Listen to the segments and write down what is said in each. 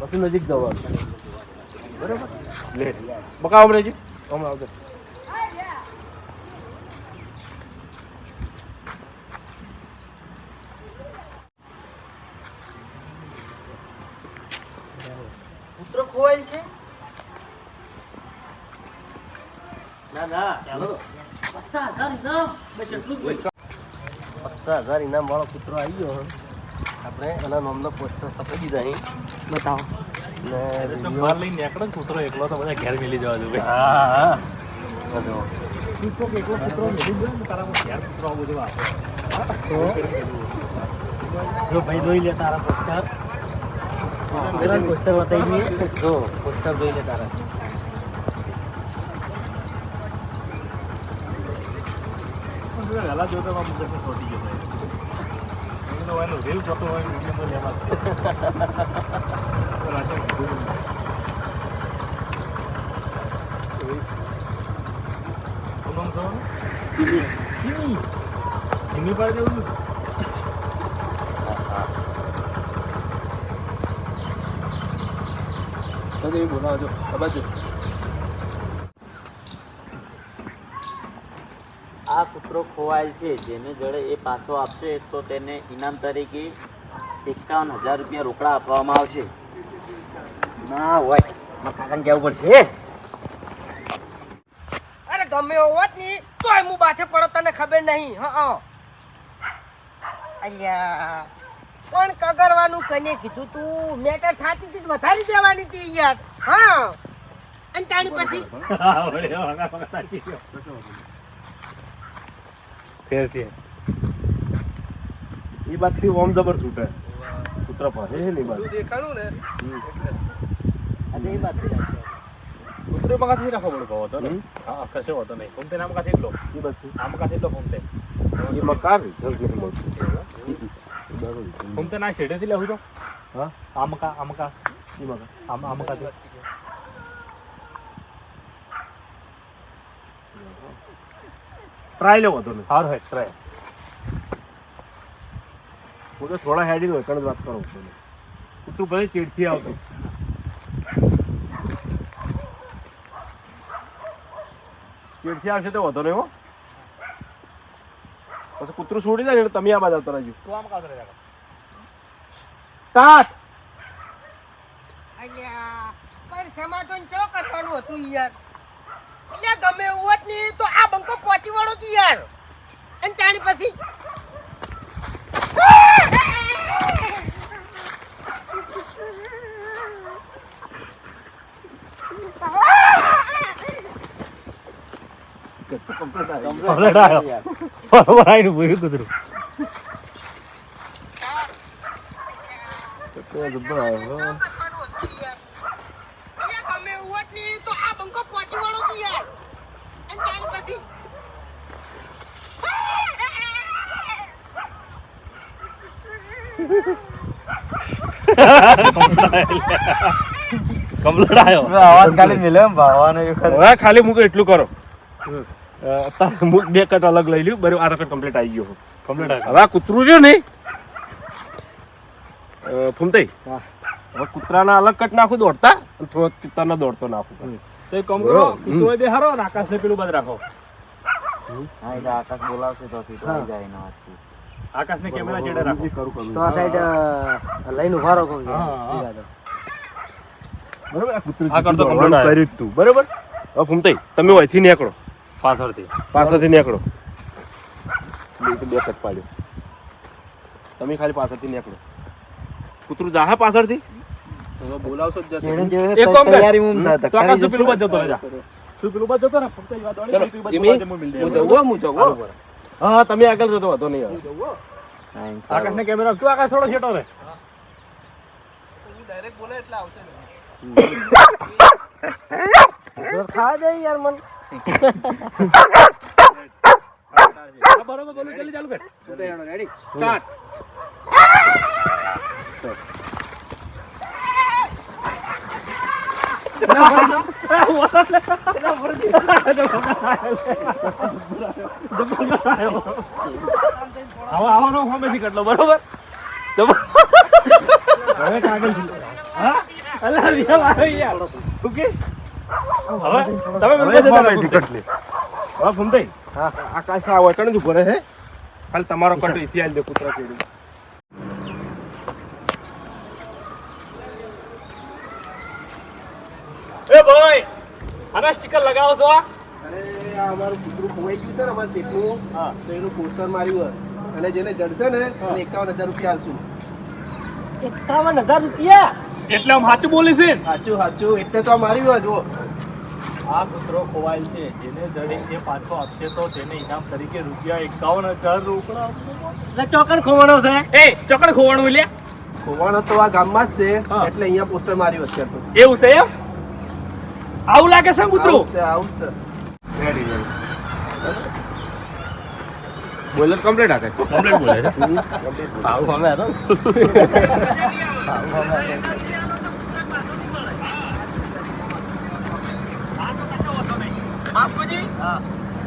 પછી નજીક જવાનું. બરાબર? લેટ. બકા હમણાં જી હમણાં આવજો. ખોવાયેલ છે? ના ના ચાલો. પચાસ હજાર ઇનામ. બસ એટલું પચાસ હજાર ઇનામ વાળો કૂતરો આવી ગયો. આપણે એના નામનો પોસ્ટર છપાઈ દીધા અહીં બતાવો. ને બહાર લઈને નીકળે ને કૂતરો એકલો તો બધા ઘેર મેલી જવા જોઈએ હા હા. બધો કૂતરો એકલો કૂતરો મેલી જાય ને તારા ઘેર કૂતરો આવું બધું જો ભાઈ જોઈ લે તારા પોસ્ટર પોસ્ટર બતાવી દઈએ. જો પોસ્ટર જોઈ લે તારા. વહેલા જોતો મુજબ છોટી ગયો ભાઈ હોય એનો રીલ જોતો હોય વીડિયો તો લેવા ચીની ચીની ચીની પાસે જવું તો એ બોલાવજો. આ કૂતરો ખોવાયેલ છે જેને જડે એ પાછો આપશે તો તેને ઇનામ તરીકે એકાવન હજાર રૂપિયા રોકડા આપવામાં આવશે ના હોય મારા કાકાને પડશે અરે ગમે એવો હોતની તોય હું બાથે પડો તને ખબર નહીં હા અલ્યા કોણ કગરવાનું કને કીધું તું મેટર થાતી હતી તો વધારી દેવાની હતી યાર હા અને તાણી પછી ફેર એ બાજથી ઓમ જબર છૂટે. કૂતરો પાસે છે ને? એ બાજુ આજે એ વાત છે કૂતરો મગાથી રાખવો પડે કહો તો ને. હા કશો વાંધો નહીં. ફોન તે નામ કાથી એટલો? એ બાજુ. આમ કાથી એટલો ફોન તે એમાં કાર રિઝલ્ટ નહીં મળતું ફોન તે ના શેડેથી લેવું તો? હા? આમ કા આમ કા? એમાં આમ આમ કાથી? ટ્રાય લેવો ને સારું હેડ ટ્રાય હું તો થોડા હેડી હોય કણ જ વાત કરો કૂતરું ભલે ચીડથી આવતું. ચીડથી આવશે તો વધો નહીં હો. પછી કૂતરું છોડી દે ને એટલે તમે આ બાજુ આવતા રહેજો. તું આમ રાખો સ્ટાર્ટ! અલ્યા પણ સમાધાન ચો કરવાનું હતું યાર? અલ્યા ગમે એવું હોત નહીં તો આ બંકો પહોંચી વળો. તું યાર. અને તાણી પછી કમ્પ્લીટ આવ્યો બરોબર આવીને ભૂયું કૂતરું. કરવાનું હતું યાર અલ્યા ગમે એવું હોતની તો આ બંકો પહોંચી વળો યાર. અને તાણી પછી અવાજ ખાલી મિલે ભાવવાનો હવે ખાલી મૂકો એટલું કરો. બે કટ અલગ લઈ લ્યું બરાબર આ રકમ કમ્પ્લીટ આવી ગયો. કમ્પ્લીટ આવ્યો હવે આ કૂતરું રહ્યું ને? ફૂમતાઈ. હવે કૂતરાના અલગ કટ નાખું દોડતા થોડો કૂતરાના દોડતો નાખું. તો એક કામ કરો કૂતરો બે હારો આકાશને પેલું બાદ રાખો. હા એટલે આકાશ બોલાવશે તો. જાય એનો વાતથી. આકાશને કેમેરા ચેડે રાખો. કરું કરું. તો આ સાઈડ લઈને ઊભા રાખો હા, હા. આ કૂતરું આ કરતો દોડવાનું કર્યું તું. બરોબર? હવે ફૂમતાઈ તમે અહીંથી નીકળો. પાછળથી. પાછળથી નીકળો. બે તો બે કટ પાડ્યો. તમે ખાલી પાછળથી નીકળો. કૂતરું જાહે પાછળથી? એક કામ કર. તૈયારી હું તો આકાશ પેલું બાજુ જતો રહેજા. તું પેલું બાજુ જતો રહે ફક્ત એ વાત વાળી, તું બાજુ મિલ દે. હા હા તમે આગળ જતો હતો નહીં આકાશ ને કેમેરા તું આકાશ થોડો છેટો રહે ખા જાય યાર મન. બરોબર બોલું જલ્દી ચાલુ કર. સ્ટાર્ટ હવે આવવાનો ફોર્મેથી કેટલો બરોબર હવે કાગળ હા અલા રિયા મારો યાર ઓકે હવે તમે. હા આકાશ આ વળકણ જ ભરે હે ખાલી તમારો કટ ઇતિહાસ દે કૂતરા ચેડી એ ભાઈ આના સ્ટીકર લગાવો છો આ? અરે આ અમારું કૂતરું ખોવાઈ ગયું છે ને અમારે સેટનું હા. તો એનું પોસ્ટર માર્યું હોય. અને જેને જડશે ને એને એકાવન હજાર રૂપિયા આપશું. એકાવન હજાર રૂપિયા? એટલે આમ સાચું બોલે છે સાચું સાચું. એટલે તો આ માર્યું હોય જુઓ. આ કૂતરો ખોવાયેલ છે. જેને જડે એ પાછો આપશે તો તેને ઇનામ તરીકે રૂપિયા એકાવન હજાર રોકડા આપશે. ચોકડ ખોવાનો છે. એ ચોકડ ખોવાનું લે ખોવાનો તો આ ગામમાં જ છે એટલે અહીંયા પોસ્ટર માર્યું અત્યારે તો. એવું છે એમ? આવું લાગે છે કૂતરું? આવું જ છે. છે ready ready bowler complete Akash complete બોલે છે. ભાવ અમે હતો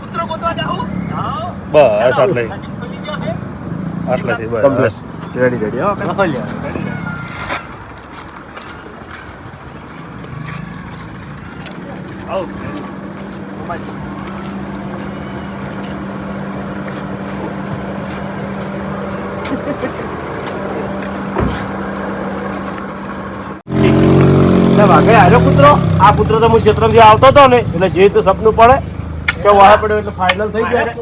કૂતરો ગોતવા બસ આટલે. આટલાથી બસ. રેડી રેડી હો એટલે વાઘે આવ્યો કૂતરો? આ કૂતરો તો હું ક્ષેત્રમાંથી આવતો હતો ને એટલે જે તો સપનું પડે કે વાળા પડ્યો એટલે ફાઇનલ થઈ ગયા.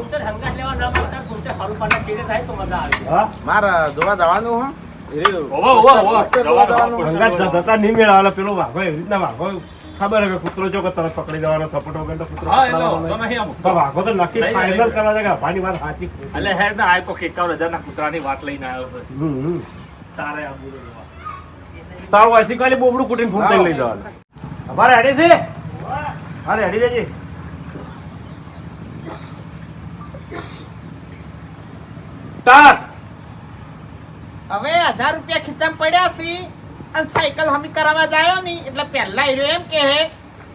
હા? મારા જોવા જવાનું હો. પેલો વાઘો એવી રીતના વાઘો ખબર કે કૂતરો જો કે તરત પકડી દેવાનો સપોર્ટ વગર તો કૂતરો હા તો નક્કી ફાઇનલ કરવા કે ભાની વાત સાચી એટલે હેડ ને કોક એકાવન હજાર ના કૂતરાની વાત લઈને આવ્યો છે. હમ. તારે આ બોલો તારું કાલે બોબડું કૂટીને ફૂમતાઈ લઈ જવાનું. અમારે હેડી છે? અરે હેડી દેજે સ્ટાર્ટ હવે હજાર રૂપિયા ખીચામાં પડ્યા છે. અને સાયકલ હમી કરાવવા જાયો નહીં એટલે પહેલાં એ એમ કહે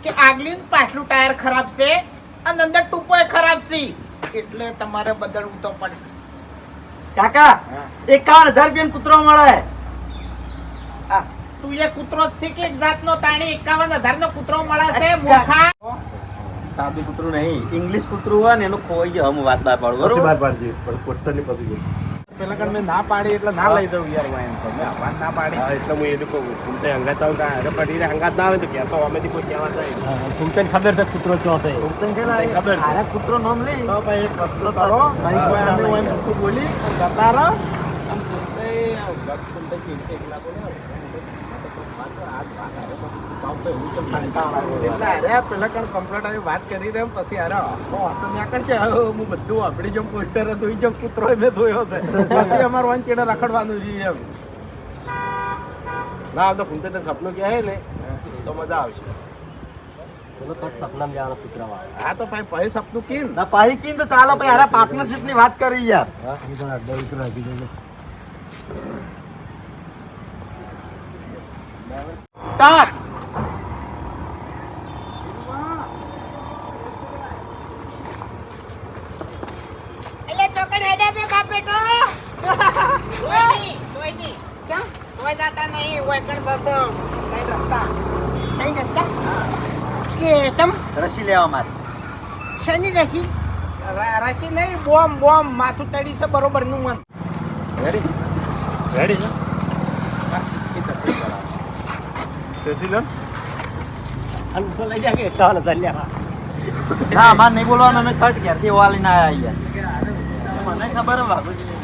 કે આગલી પાછલું ટાયર ખરાબ છે અને અંદર ટૂંકોય ખરાબ છે. એટલે તમારે બદલવું તો પડે. કાકા એકાવન હજાર રૂપિયા કૂતરો મળે. આ, તું એ કૂતરો છે કે એક જાતનો તાણી એકાવન હજાર નો કૂતરો મળે છે મૂર્ખા? સાદું કૂતરું નહીં ઇંગ્લિશ કૂતરું હોય ને એનું ખોઈ ગયો હું વાત બહાર પાડું બરાબર? બરોબર પાડજે પણ પોતાની પછી પેલા કણ મેં ના પાડી એટલે ના લઈ દઉં યાર વાયન એમ તો. મેં વાત ના પાડી. હા એટલે હું એ લોકો ફૂમતાઈ હંગાત આવું કાં અરે પડી હંગાત ના આવે તો કહેતો અમેથી કોઈ કહેવા જાય. ફૂમતાને ખબર છે કૂતરો ચો છે? ખબર છે. આરે કૂતરો નામ લે. તો ભાઈ એક વસ્તુ કરો. નહીં કોઈ અમે હોય એમ કૂતરું બોલી જતા રહો આમ પોતે આ ઊભા પોતે કેવી રીતે એકલા બોલે એટલે અરે પેલા કણ કમ્પ્લેટ આવી વાત કરી દે પછી અરે આખો વાતો ન્યા કરશે હવે હું બધું આપણી જેમ પોસ્ટર ધોઈ જેમ કૂતરો મેં ધોયો છે. પછી અમારે વાંચ ચેડે રખડવાનું છે એમ. ના તો ફૂમતાઈ તને સપનું કહે ને? તો મજા આવશે. હા તો ભાઈ ભાઈ સપનું કીન. ના પાહી કીન તો ચાલો ભાઈ આરે પાર્ટનરશિપની વાત કરી યાર. સ્ટાર્ટ એટલે ચોકડ પે કા કાપેટો કોઈ નહીં કોઈ નહીં. કેમ કોઈ જાતા નહીં કોઈ કણ જતો કઈ રસ્તા? કઈ રસ્તા? કે તમ? રસી લેવા મારે. શની રસી? રસી નહીં બોમ બોમ માથું તડી છે બરોબરનું મન રેડી રેડી ના અમારે નહીં બોલવાનું અમે કટ ક્યારથી વાલીને આયા યાર મને ખબર બાબુજી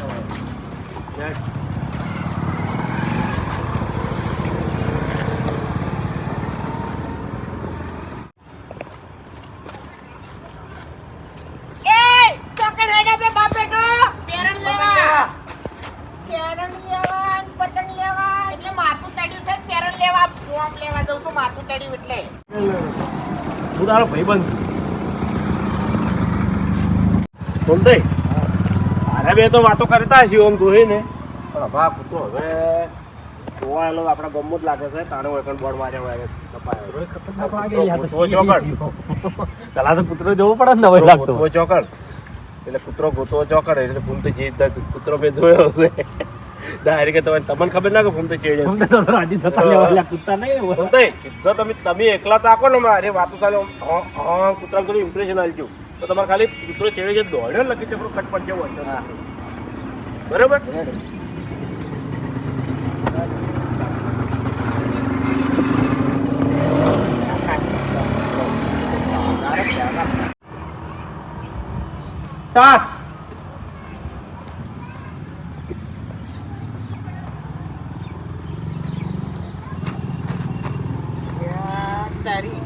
એ ચોકડ હેડા બે બાપેટો પેરણ લેવા. પેરણ લેવા અને પતંગ લેવા. એટલે માથું ચડ્યું છે પેરણ લેવા. બોમ લેવા જઉં છું માથું ચડ્યું એટલે. હું તારો ભાઈબંધ. છું ફૂમતાઈ અરે બે તો વાતો કરતા છીએ આમ જોઈ ને. પણ હવે આ કૂતરો હવે જોવાયેલો આપણા ગમો જ લાગે છે. તાણે પણ બોર્ડ માર્યા હોય પેલા તો કૂતરો જોવો પડે ને હવે લાગતો. ચોકડ. એટલે કૂતરો ગોતો ચોકડ એટલે ફૂમતાઈ જે. રીતના કૂતરો મેં જોયો હશે. ડાયરેક્ટ તમારે તમને ખબર ના કે ફૂમતે ચેડે છે. અમને તો રાજી થતા લેવા કૂદતા નહીં હોય. ફૂમતે તમે તમે એકલા તાકો ને મારે વાતો ચાલે હા હા કૂતરા થોડું ઇમ્પ્રેશન આવી ગયું તો તમારે ખાલી કૂતરો ચેડે છે દોડ્યો ને લખી છે પેલું ખટપટ જેવું હોય છે. બરાબર સ્ટાર્ટ યા તારી.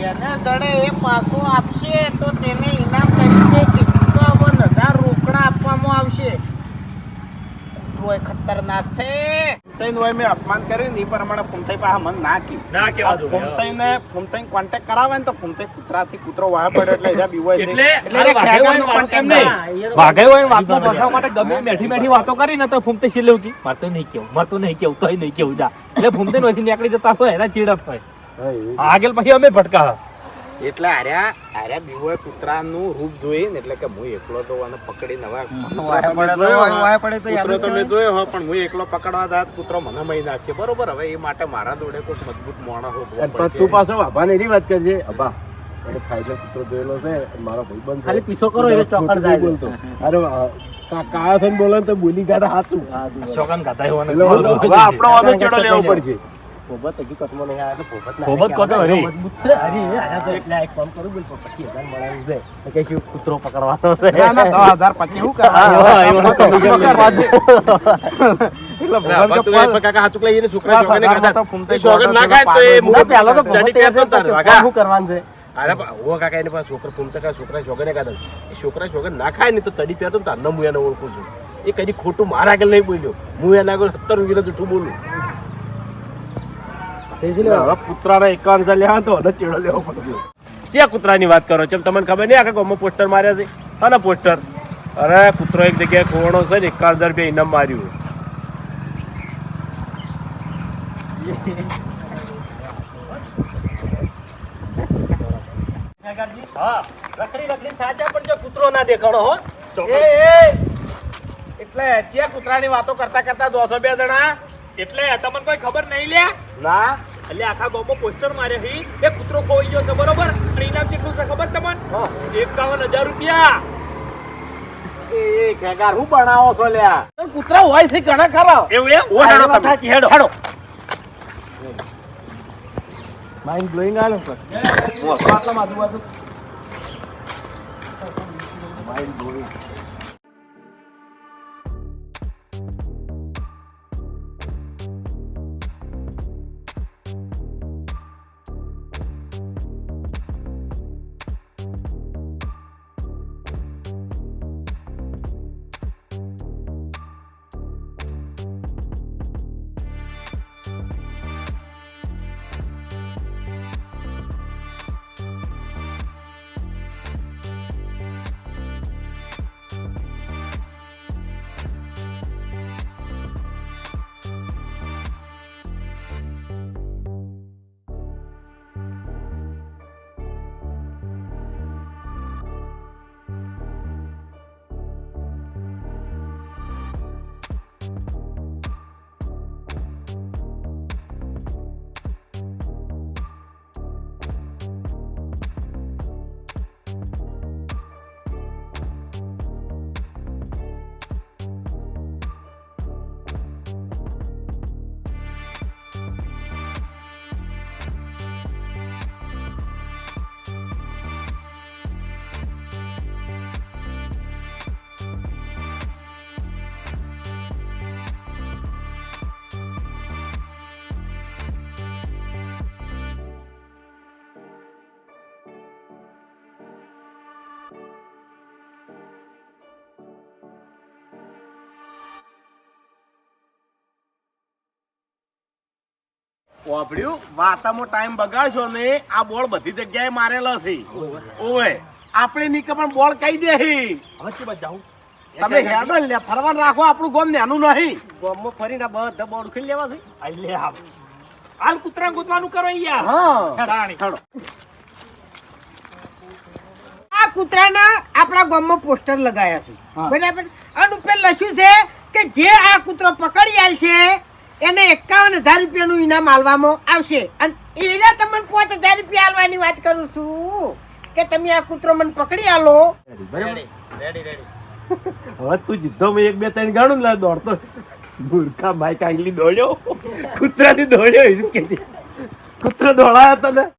જેને દડે એ પાછો આપશે તો તેને ઇનામ તરીકે એકાવન હજાર રોકડા આપવામાં આવશે. કૂતરો ખતરનાક છે. ફૂમતાઈને હોય મેં અપમાન કર્યું ને એ પ્રમાણે ફૂમતાઈ પાસે મને ના કી ના કહેવા દો ફૂમતાઈને ફૂમતાઈને કોન્ટેક્ટ કરાવે ને તો ફૂમતાઈ કૂતરાથી કૂતરો વાહ પડે એટલે એજા નહીં. હોય વાતનો માટે ગમે બેઠી બેઠી વાતો કરી ને તો ફૂમતે છેલ્લે ઉઠી મારે નહીં કેવું મારે તો નહીં કેવું તોય નહીં કેવું જા. એટલે ફૂમતે નથી નીકળી જતા હોય એના ચીડપ થાય આગળ પછી અમે ભટકા. એટલે આર્યા આર્યા બીવોએ કૂતરાનું રૂપ જોઈ ને એટલે કે હું એકલો તો આને પકડી નવા તો તો કૂતરો તમે જોયો હો પણ હું એકલો પકડવા દાત કૂતરો મને મહી નાખ્યો બરોબર હવે એ માટે મારા જોડે કોઈ મજબૂત માણસ હો પણ તું પાછો વાભાને એની વાત કરજે. અબા અને ફાયદો કૂતરો જોયેલો છે મારો ભાઈ બંધ ખાલી પીછો કરો એટલે ચોકડ જાય બોલતો. અરે કાયા કા- થઈને બોલે ને તો બોલી કાઢે હાચું. ચોકન ગાતા હોય એટલે હવે હજી આપણો નહીં આવે લેવો પડશે ફોબત કોતો હરી. મજબૂત છે હરી. આના તો એટલે એક કામ કરું બોલ 25000 મળવાનું છે. તો કે શું કૂતરો પકડવાનો છે? ના ના દસ હજાર પછી શું કરવાનું. એટલે છે? અરે ઓ કાકા એની પાસે છોકરા ફૂમતા છોકરા છોકરાને કાઢે છોકરા છોકરા ના ખાય ને તો તડી પહેરતો ને તારને હું એને ઓળખું છું. એ કદી ખોટું મારા આગળ નહીં બોલ્યો. હું એના આગળ સત્તર રૂપિયા જૂઠું બોલું. કૂતરાના એકાવન હજાર લેવા તો હવે ચેડો લેવો પડશે ક્યાં કૂતરાની વાત કરો છો? તમને ખબર નહીં આખા ગામમાં પોસ્ટર માર્યા છે? હા પોસ્ટર? અરે કૂતરો એક જગ્યાએ ખોવાનો છે ને એકાવન હજાર રૂપિયા ઇનામ માર્યું હા રખડી રખડી સાચા પણ જો કૂતરો ના દેખાડો હો. એટલે ચિયા કૂતરાની વાતો કરતા કરતા દોસો બે જણા એટલે તમને કોઈ ખબર નહીં લે ના. એટલે આખા ગામમાં પોસ્ટર મારે હી એ કૂતરો ખોઈ ગયો છે બરોબર? અને ઇનામ કેટલું છે ખબર તમને? એકાવન હજાર રૂપિયા. એ એ ખેગાર હું બનાવો છો લ્યા? કૂતરા હોય છે ઘણા ખરા. એવું એમ? ઓ, હેડો તમે. હેડો. હેડો. માઇન્ડ બ્લોઈંગ આવે ને આટલા આજુબાજુ માઇન્ડ બ્લોઈંગ વાપર્યું વાતામાં ટાઈમ બગાડશો ને આ બોલ બધી જગ્યાએ મારેલો છે. ઓવે. આપણે નીકળ પણ બોલ કહી દે હવે શું બજાવું તમે હેડો લે ફરવાન રાખો આપણું ગોમ નેનું નહીં. ગોમમાં ફરીને બધા બોર્ડ ખીલી લેવા છે? આઈ લે હાલ કૂતરા ગોતવાનું કરો યાર હા. હેડાણી. આ કૂતરાના આપણા ગામમાં પોસ્ટર લગાયા છે. બરાબર? અને ઉપર લખ્યું છે કે જે આ કૂતરો પકડી આલ છે એને એકાવન હજાર રૂપિયાનું ઇનામ આલવામાં આવશે. અને એના તમને પાંચ હજાર રૂપિયા આલવાની વાત કરું છું. કે તમે આ કૂતરો મને પકડી આલો. બરાબર? રેડી રેડી હવે તું જીધો મેં એક બે ત્રણ ગાણું લા દોડતો. મૂર્ખા માઈક આંગલી દોડ્યો. કૂતરાથી દોડ્યો કે કૂતરો દોડાયો તને? ને